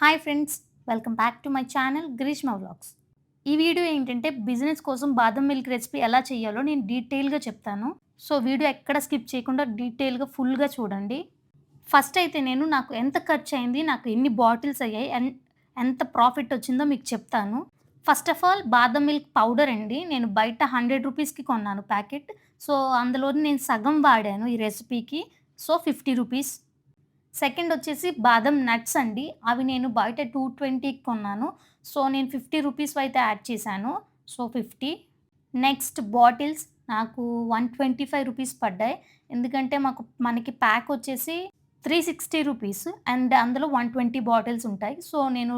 Hi friends welcome back to my channel Greeshma vlogs ఈ video ఏంటంటే business కోసం బాదం మిల్క్ రెసిపీ ఎలా చేయాలో నేను డీటెయిల్గా చెప్తాను. సో వీడియో ఎక్కడ స్కిప్ చేయకుండా డీటెయిల్గా ఫుల్గా చూడండి. ఫస్ట్ అయితే నేను నాకు ఎంత ఖర్చు అయింది నాకు ఎన్ని బాటిల్స్ అయ్యాయి ఎన్- ఎంత ప్రాఫిట్ వచ్చిందో మీకు చెప్తాను. ఫస్ట్ ఆఫ్ ఆల్ బాదం మిల్క్ పౌడర్ అండి. నేను బయట హండ్రెడ్ రూపీస్కి కొన్నాను ప్యాకెట్ సో అందులో నేను సగం వాడాను ఈ రెసిపీకి సో ఫిఫ్టీ రూపీస్ సెకండ్ వచ్చేసి బాదం నట్స్ అండి. అవి నేను బయట టూ ట్వంటీకి కొన్నాను. సో నేను ఫిఫ్టీ రూపీస్ అయితే యాడ్ చేశాను. So fifty. నెక్స్ట్ బాటిల్స్ నాకు వన్ ట్వంటీ ఫైవ్ రూపీస్ పడ్డాయి. ఎందుకంటే మాకు మనకి ప్యాక్ వచ్చేసి త్రీ సిక్స్టీ రూపీస్. అండ్ అందులో వన్ ట్వంటీ బాటిల్స్ ఉంటాయి. సో నేను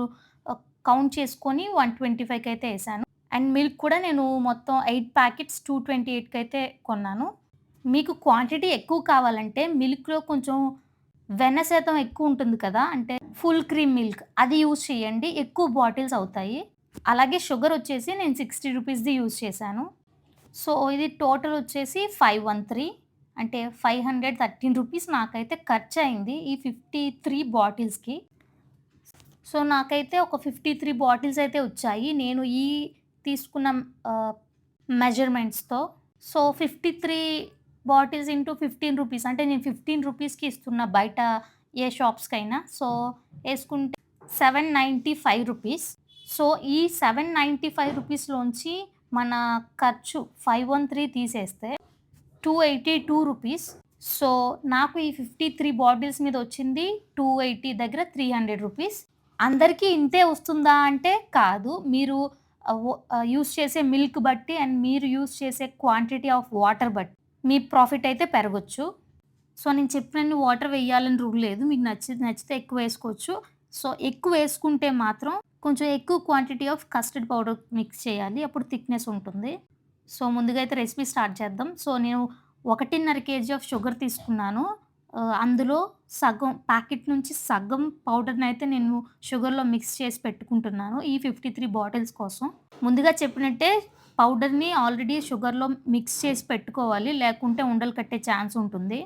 కౌంట్ చేసుకొని వన్ ట్వంటీ ఫైవ్కి అయితే వేసాను. అండ్ మిల్క్ కూడా నేను మొత్తం ఎయిట్ ప్యాకెట్స్ టూ ట్వంటీ ఎయిట్కి అయితే కొన్నాను. మీకు క్వాంటిటీ ఎక్కువ కావాలంటే మిల్క్లో కొంచెం వెన్న శాతం ఎక్కువ ఉంటుంది కదా అంటే ఫుల్ క్రీమ్ మిల్క్ అది యూజ్ చేయండి. ఎక్కువ బాటిల్స్ అవుతాయి. అలాగే షుగర్ వచ్చేసి నేను సిక్స్టీ రూపీస్ది యూజ్ చేశాను. సో ఇది టోటల్ వచ్చేసి ఫైవ్ వన్ త్రీ అంటే ఫైవ్ హండ్రెడ్ థర్టీన్ రూపీస్ నాకైతే ఖర్చు అయింది ఈ ఫిఫ్టీ త్రీ బాటిల్స్కి సో నాకైతే ఒక ఫిఫ్టీ త్రీ బాటిల్స్ అయితే వచ్చాయి. నేను ఈ తీసుకున్న మెజర్మెంట్స్తో so fifty three bottles into fifteen rupees అంటే నేను ఫిఫ్టీన్ రూపీస్కి ఇస్తున్నా బయట ఏ షాప్స్కైనా సో వేసుకుంటే seven ninety five rupees so ఈ సెవెన్ నైంటీ ఫైవ్ రూపీస్లోంచి మన ఖర్చు ఫైవ్ వన్ త్రీ తీసేస్తే two eighty two rupees so నాకు ఈ ఫిఫ్టీ త్రీ బాటిల్స్ మీద వచ్చింది టూ ఎయిటీ దగ్గర త్రీ హండ్రెడ్ రూపీస్ అందరికీ ఇంతే వస్తుందా అంటే కాదు. మీరు యూస్ చేసే మిల్క్ బట్టి అండ్ మీరు యూస్ చేసే క్వాంటిటీ ఆఫ్ వాటర్ బట్టి. మీ ప్రాఫిట్ అయితే పెరగచ్చు. సో నేను చెప్పినన్ని వాటర్ వేయాలని రూల్ లేదు. మీకు నచ్చి నచ్చితే ఎక్కువ వేసుకోవచ్చు. సో ఎక్కువ వేసుకుంటే మాత్రం కొంచెం ఎక్కువ quantity of custard powder mix చేయాలి. అప్పుడు థిక్నెస్ ఉంటుంది. సో ముందుగా అయితే రెసిపీ స్టార్ట్ చేద్దాం. సో నేను ఒకటిన్నర కేజీ ఆఫ్ షుగర్ తీసుకున్నాను. అందులో సగం ప్యాకెట్ నుంచి సగం పౌడర్ని అయితే నేను షుగర్లో మిక్స్ చేసి పెట్టుకుంటున్నాను. ఈ ఫిఫ్టీ త్రీ బాటిల్స్ కోసం. ముందుగా చెప్పినట్టే పౌడర్ని ఆల్రెడీ షుగర్లో మిక్స్ చేసి పెట్టుకోవాలి లేకుంటే ఉండలు కట్టే ఛాన్స్ ఉంటుంది.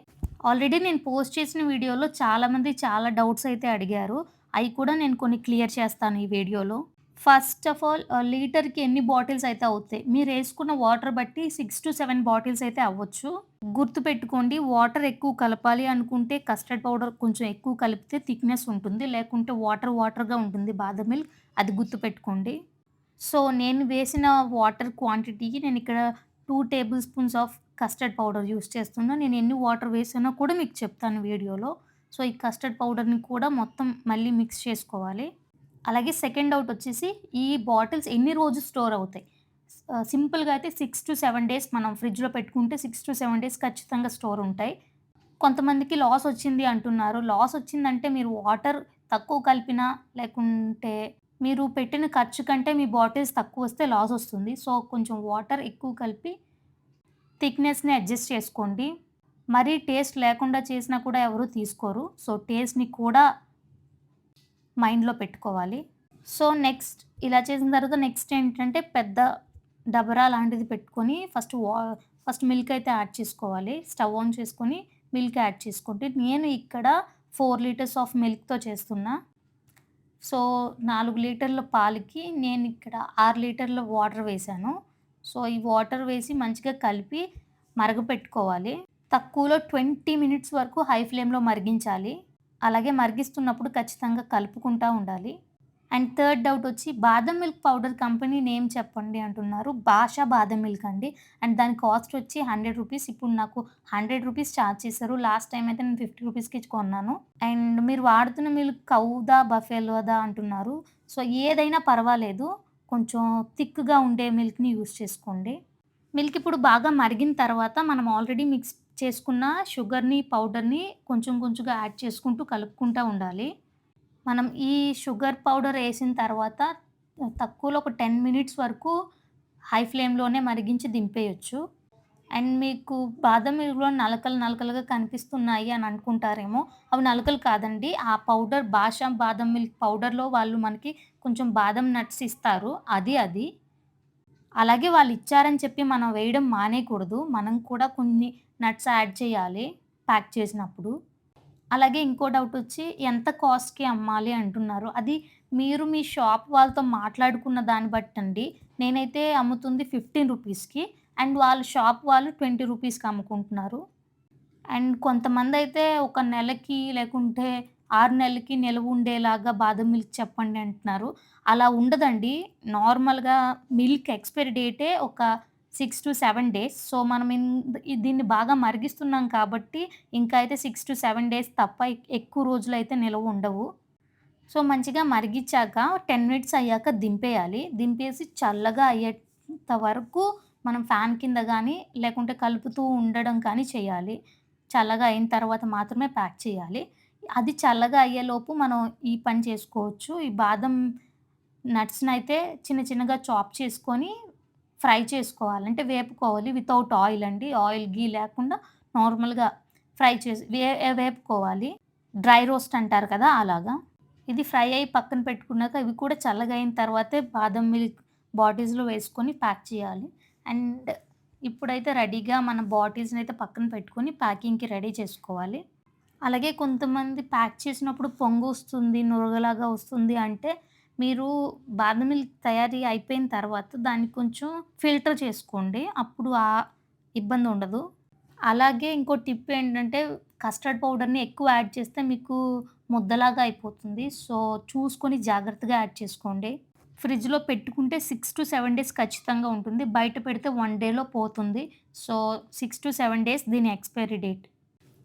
ఆల్రెడీ నేను పోస్ట్ చేసిన వీడియోలో చాలామంది చాలా డౌట్స్ అయితే అడిగారు. అవి కూడా నేను కొన్ని క్లియర్ చేస్తాను ఈ వీడియోలో. ఫస్ట్ ఆఫ్ ఆల్ లీటర్కి ఎన్ని బాటిల్స్ అయితే అవుతాయి? మీరు వేసుకున్న వాటర్ బట్టి సిక్స్ టు సెవెన్ బాటిల్స్ అయితే అవ్వచ్చు. గుర్తుపెట్టుకోండి వాటర్ ఎక్కువ కలపాలి అనుకుంటే కస్టర్డ్ పౌడర్ కొంచెం ఎక్కువ కలిపితే థిక్నెస్ ఉంటుంది లేకుంటే వాటర్ వాటర్గా ఉంటుంది బాదం మిల్క్ అది గుర్తుపెట్టుకోండి. సో నేను వేసిన వాటర్ క్వాంటిటీకి నేను ఇక్కడ two tablespoons of custard powder use చేస్తున్నా. నేను ఎన్ని వాటర్ వేసానో కూడా మీకు చెప్తాను వీడియోలో. సో ఈ కస్టర్డ్ పౌడర్ని కూడా మొత్తం మళ్ళీ మిక్స్ చేసుకోవాలి. అలాగే సెకండ్ డౌట్ వచ్చేసి ఈ బాటిల్స్ ఎన్ని రోజు స్టోర్ అవుతాయి? సింపుల్గా అయితే సిక్స్ టు సెవెన్ డేస్ మనం ఫ్రిడ్జ్లో పెట్టుకుంటే సిక్స్ టు సెవెన్ డేస్ ఖచ్చితంగా స్టోర్ ఉంటాయి. కొంతమందికి లాస్ వచ్చింది అంటున్నారు. లాస్ వచ్చిందంటే మీరు వాటర్ తక్కువ కలిపినా లేకుంటే మీరు పెట్టిన ఖర్చు కంటే మీ బాటిల్స్ తక్కువ వస్తే లాస్ వస్తుంది. సో కొంచెం వాటర్ ఎక్కువ కలిపి థిక్నెస్ని అడ్జస్ట్ చేసుకోండి. మరీ టేస్ట్ లేకుండా చేసినా కూడా ఎవరు తీసుకోరు. సో టేస్ట్ని కూడా మైండ్లో పెట్టుకోవాలి. సో నెక్స్ట్ ఇలా చేసిన తర్వాత నెక్స్ట్ ఏంటంటే పెద్ద డబరా లాంటిది పెట్టుకొని ఫస్ట్ వా ఫస్ట్ మిల్క్ అయితే యాడ్ చేసుకోవాలి. స్టవ్ ఆన్ చేసుకొని మిల్క్ యాడ్ చేసుకోండి. నేను ఇక్కడ ఫోర్ లీటర్స్ ఆఫ్ మిల్క్తో చేస్తున్నా. సో నాలుగు లీటర్ల పాలకి నేను ఇక్కడ ఆరు లీటర్ల వాటర్ వేసాను. సో ఈ వాటర్ వేసి మంచిగా కలిపి మరగపెట్టుకోవాలి. తక్కువలో ట్వంటీ మినిట్స్ వరకు హై ఫ్లేమ్లో మరిగించాలి. అలాగే మరిగిస్తున్నప్పుడు ఖచ్చితంగా కలుపుకుంటూ ఉండాలి. అండ్ థర్డ్ డౌట్ వచ్చి బాదం మిల్క్ పౌడర్ కంపెనీ నేమ్ చెప్పండి అంటున్నారు. భాష బాదం మిల్క్ అండి. అండ్ దాని కాస్ట్ వచ్చి హండ్రెడ్ రూపీస్. ఇప్పుడు నాకు హండ్రెడ్ రూపీస్ ఛార్జ్ చేశారు. లాస్ట్ టైం అయితే నేను ఫిఫ్టీ రూపీస్కి కొన్నాను. అండ్ మీరు వాడుతున్న మిల్క్ కౌదా బఫెలోదా అంటున్నారు. సో ఏదైనా పర్వాలేదు. కొంచెం థిక్గా ఉండే మిల్క్ని యూస్ చేసుకోండి. మిల్క్ ఇప్పుడు బాగా మరిగిన తర్వాత మనం ఆల్రెడీ మిక్స్ చేసుకున్న షుగర్ని పౌడర్ని కొంచెం కొంచెంగా యాడ్ చేసుకుంటూ కలుపుకుంటూ ఉండాలి. మనం ఈ షుగర్ పౌడర్ వేసిన తర్వాత తక్కువలో ఒక టెన్ మినిట్స్ వరకు హై ఫ్లేమ్లోనే మరిగించి దింపేయచ్చు. అండ్ మీకు బాదం మిల్క్లో నలకలు నలకలుగా కనిపిస్తున్నాయి అని అనుకుంటారేమో అవి నలకలు కాదండి. ఆ పౌడర్ బాషా బాదం మిల్క్ పౌడర్లో వాళ్ళు మనకి కొంచెం బాదం నట్స్ ఇస్తారు. అది అది. అలాగే వాళ్ళు ఇచ్చారని చెప్పి మనం వేయడం మానేయకూడదు. మనం కూడా కొన్ని నట్స్ యాడ్ చేయాలి ప్యాక్ చేసినప్పుడు. అలాగే ఇంకో డౌట్ వచ్చి ఎంత కాస్ట్‌కి అమ్మాలి అంటున్నారు. అది మీరు మీ షాప్ వాళ్ళతో మాట్లాడుకున్న దాన్ని బట్టండి. నేనైతే అమ్ముతుంది 15 రూపీస్‌కి అండ్ వాళ్ళ షాప్ వాళ్ళు 20 రూపీస్‌కి అమ్ముకుంటున్నారు. అండ్ కొంతమందైతే ఒక నెలకి లేకుంటే 6 నెలలకి నిలవ ఉండేలాగా బాదం మిల్క్ చెప్పండి అంటున్నారు. అలా ఉండదండి. నార్మల్‌గా మిల్క్ ఎక్స్‌పైరీ డేటే ఒక 6-7 డేస్. సో, మనం ఇన్ దీన్ని బాగా మరిగిస్తున్నాం కాబట్టి ఇంకా అయితే 6-7 డేస్ తప్ప ఎక్కువ రోజులు అయితే నిలవ ఉండవు. సో, మంచిగా మరిగించాక టెన్ మినిట్స్ అయ్యాక దింపేయాలి. దింపేసి చల్లగా అయ్యేంత వరకు మనం ఫ్యాన్ కింద కానీ లేకుంటే కలుపుతూ ఉండడం కానీ చేయాలి. చల్లగా అయిన తర్వాత మాత్రమే ప్యాక్ చేయాలి. అది చల్లగా అయ్యేలోపు మనం ఈ పని చేసుకోవచ్చు. ఈ బాదం నట్స్‌నైతే చిన్న చిన్నగా చాప్ చేసుకొని ఫ్రై చేసుకోవాలి. అంటే వేపుకోవాలి. వితౌట్ ఆయిల్ అండి. ఆయిల్, గీ లేకుండా నార్మల్‌గా ఫ్రై చేసి వే వేపుకోవాలి. డ్రై రోస్ట్ అంటారు కదా! అలాగా. ఇది ఫ్రై అయ్యి పక్కన పెట్టుకున్నాక ఇవి కూడా చల్లగా అయిన తర్వాతే బాదం మిల్క్ బాటిల్స్‌లో వేసుకొని ప్యాక్ చేయాలి. అండ్ ఇప్పుడైతే రెడీగా మన బాటిల్స్ని అయితే పక్కన పెట్టుకొని ప్యాకింగ్‌కి రెడీ చేసుకోవాలి. అలాగే కొంతమంది ప్యాక్ చేసినప్పుడు పొంగు వస్తుంది నురగలాగా వస్తుంది అంటే మీరు బాదం మిల్క్ తయారీ అయిపోయిన తర్వాత దాన్ని కొంచెం ఫిల్టర్ చేసుకోండి. అప్పుడు ఆ ఇబ్బంది ఉండదు. అలాగే ఇంకో టిప్ ఏంటంటే కస్టర్డ్ పౌడర్‌ని ఎక్కువ యాడ్ చేస్తే మీకు ముద్దలాగా అయిపోతుంది. సో, చూసుకొని జాగ్రత్తగా యాడ్ చేసుకోండి. ఫ్రిడ్జ్‌లో పెట్టుకుంటే 6-7 డేస్ ఖచ్చితంగా ఉంటుంది. బయట పెడితే వన్ డేలో పోతుంది. సో, 6-7 డేస్ దీని ఎక్స్‌పైరీ డేట్.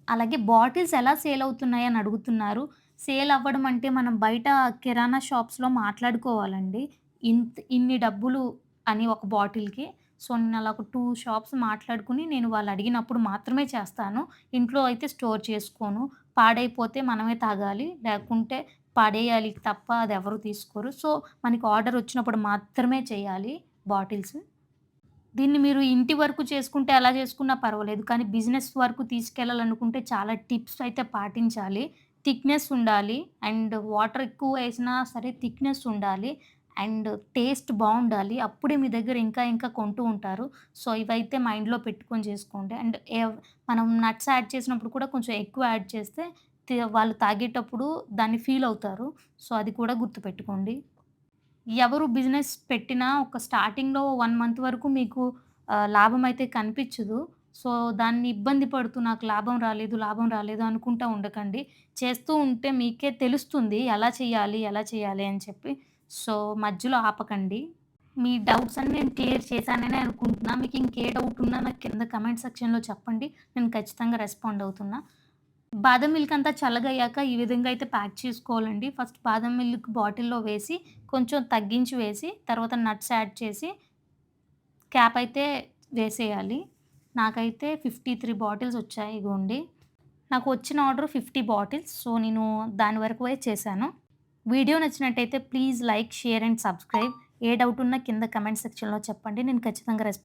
అలాగే బాటిల్స్ ఎలా సేల్ అవుతున్నాయని అని అడుగుతున్నారు. సేల్ అవ్వడం అంటే మనం బయట కిరాణా షాప్స్‌లో మాట్లాడుకోవాలండి. ఇంత్ ఇన్ని డబ్బులు అని ఒక బాటిల్‌కి. సో, నేను అలా ఒక 2 షాప్స్ మాట్లాడుకుని నేను వాళ్ళు అడిగినప్పుడు మాత్రమే చేస్తాను. ఇంట్లో అయితే స్టోర్ చేసుకోను. పాడైపోతే మనమే తాగాలి. లేకుంటే పడేయాలి తప్ప అది ఎవరు తీసుకోరు. సో, మనకి ఆర్డర్ వచ్చినప్పుడు మాత్రమే చేయాలి బాటిల్స్. దీన్ని మీరు ఇంటి వరకు చేసుకుంటే ఎలా చేసుకున్నా పర్వాలేదు. కానీ బిజినెస్ వరకు తీసుకెళ్ళాలనుకుంటే చాలా టిప్స్ అయితే పాటించాలి. థిక్‌నెస్ ఉండాలి. అండ్ వాటర్ ఎక్కువ వేసినా సరే థిక్‌నెస్ ఉండాలి. అండ్ టేస్ట్ బాగుండాలి అప్పుడే మీ దగ్గర ఇంకా ఇంకా కొంటూ ఉంటారు. సో, ఇవైతే మైండ్‌లో పెట్టుకొని చేసుకోండి. అండ్ ఎవ్ మనం నట్స్ యాడ్ చేసినప్పుడు కూడా కొంచెం ఎక్కువ యాడ్ చేస్తే వాళ్ళు తాగేటప్పుడు దాన్ని ఫీల్ అవుతారు. సో, అది కూడా గుర్తుపెట్టుకోండి. ఎవరు బిజినెస్ పెట్టినా ఒక స్టార్టింగ్‌లో వన్ మంత్ వరకు మీకు లాభం అయితే కనిపించదు. సో, దాన్ని ఇబ్బంది పడుతూ నాకు లాభం రాలేదు, లాభం రాలేదు అనుకుంటా ఉండకండి. చేస్తూ ఉంటే మీకే తెలుస్తుంది ఎలా చేయాలి, ఎలా చేయాలి అని చెప్పి. సో, మధ్యలో ఆపకండి. మీ డౌట్స్ అన్ని నేను క్లియర్ చేశాననే అనుకుంటున్నా. మీకు ఇంకే డౌట్ ఉన్నా నాకు కింద కమెంట్ సెక్షన్‌లో చెప్పండి. నేను ఖచ్చితంగా రెస్పాండ్ అవుతున్నా. బాదం మిల్క్ అంతా చల్లగయ్యాక ఈ విధంగా అయితే ప్యాక్ చేసుకోవాలండి. ఫస్ట్ బాదం మిల్క్ బాటిల్‌లో వేసి కొంచెం తగ్గించి వేసి తర్వాత నట్స్ యాడ్ చేసి క్యాప్ అయితే వేసేయాలి. నాకైతే 53 బాటిల్స్ వచ్చాయి ఇగోండి. నాకు వచ్చిన ఆర్డర్ 50 బాటిల్స్. సో, నేను దాని వరకు చేశాను. వీడియో నచ్చినట్టయితే please like, share and subscribe. A doubt ఉన్నా కింద కమెంట్ సెక్షన్‌లో చెప్పండి. నేను ఖచ్చితంగా రెస్పా